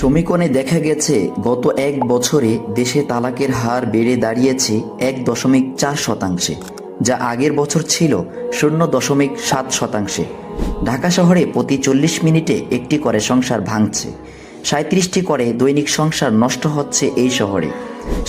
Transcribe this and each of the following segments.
সমীকরণে দেখা গেছে, গত এক বছরে দেশে তালাকের হার বেড়ে দাঁড়িয়েছে এক দশমিক চার শতাংশে, যা আগের বছর ছিল শূন্য দশমিক সাত শতাংশে। ঢাকা শহরে প্রতি চল্লিশ মিনিটে একটি করে সংসার ভাঙছে সাঁত্রিশটি করে দৈনিক সংসার নষ্ট হচ্ছে এই শহরে।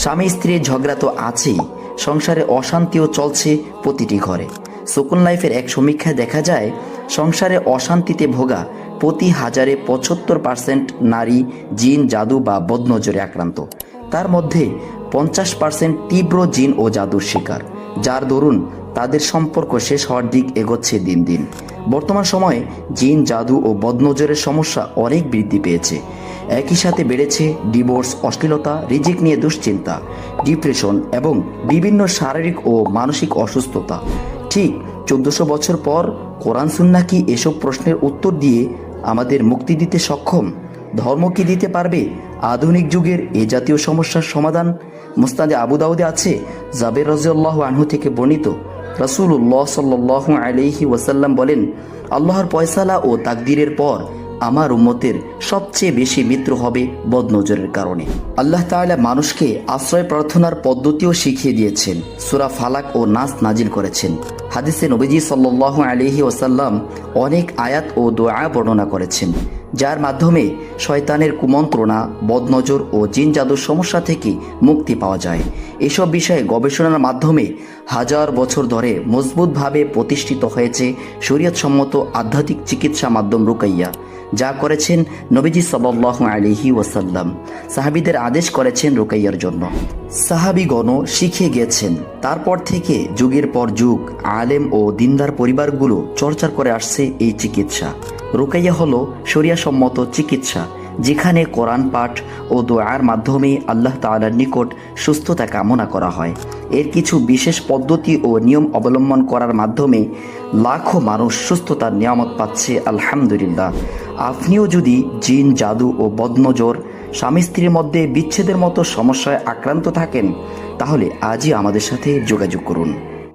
স্বামী স্ত্রীর ঝগড়া তো আছেই, সংসারে অশান্তিও চলছে প্রতিটি ঘরে। সুকুন লাইফের এক সমীক্ষায় দেখা যায় সংসারে অশান্তিতে ভোগা প্রতি হাজারে পঁচাত্তর পার্সেন্ট নারী, জিন, জাদু বা বদনজরে আক্রান্ত। তার মধ্যে পঞ্চাশ পার্সেন্ট তীব্র জিন ও জাদুর শিকার, যার দরুন তাদের সম্পর্ক শেষ হওয়ার দিক এগোচ্ছে দিন দিন। বর্তমান সময়ে জিন, জাদু ও বদনজরের সমস্যা অনেক বৃদ্ধি পেয়েছে। একই সাথে বেড়েছে ডিভোর্স, অশ্লীলতা, রিজিক নিয়ে দুশ্চিন্তা, ডিপ্রেশন এবং বিভিন্ন শারীরিক ও মানসিক অসুস্থতা। ঠিক চোদ্দশো বছর পর কোরআন সুন্না কি এসব প্রশ্নের উত্তর দিয়ে আমাদের মুক্তি দিতে সক্ষম? ধর্ম কি দিতে পারবে? আধুনিক যুগের এ জাতীয় সমস্যার সমাধান? মুস্তাদে আবু দাউদে আছে, জাবের রাজিউল্লাহ আনহু থেকে বর্ণিত। রাসূলুল্লাহ সাল্লাহ ওয়াসাল্লাম বলেন, আল্লাহর পয়সালা ও তাকদিরের পর আমার উম্মতের সবচেয়ে বেশি মৃত্যু হবে বদনজরের কারণে। আল্লাহ তাআলা মানুষকে আশ্রয় প্রার্থনার পদ্ধতিও শিখিয়ে দিয়েছেন। সূরা ফালাক ও নাস নাজিল করেছেন। হাদিসে নবীজি সাল্লাল্লাহু আলাইহি ওসাল্লাম অনেক আয়াত ও দোয়া বর্ণনা করেছেন, যার মাধ্যমে শয়তানের কুমন্ত্রণা, বদনজর ও জিন জাদুর সমস্যা থেকে মুক্তি পাওয়া যায়। এসব বিষয়ে গবেষণার মাধ্যমে হাজার বছর ধরে মজবুতভাবে প্রতিষ্ঠিত হয়েছে শরীয়তসম্মত আধ্যাত্মিক চিকিৎসা মাধ্যম রুকাইয়া। যা করেছেন নবীজি সাল্লাহ আলিহি ওয়াসাল্লাম। সাহাবিদের আদেশ করেছেন রুকাইয়ার জন্য। সাহাবিগণ শিখে গেছেন। তারপর থেকে যুগের পর যুগ আলেম ও দিনদার পরিবারগুলো চর্চা করে আসছে এই চিকিৎসা। রুকাইয়া হলো সরিয়াসম্মত চিকিৎসা। যেখানে কোরআন পাঠ ও দোয়ার মাধ্যমে আল্লাহ তাআলার নিকট সুস্থতা কামনা করা হয়। এর কিছু বিশেষ পদ্ধতি ও নিয়ম অবলম্বন করার মাধ্যমে লাখো মানুষ সুস্থতার নিয়ামত পাচ্ছে, আলহামদুলিল্লাহ। আপনিও যদি জিন, জাদু ও বদনজর, স্বামী স্ত্রীর মধ্যে বিচ্ছেদের মতো সমস্যায় আক্রান্ত থাকেন, তাহলে আজই আমাদের সাথে যোগাযোগ করুন।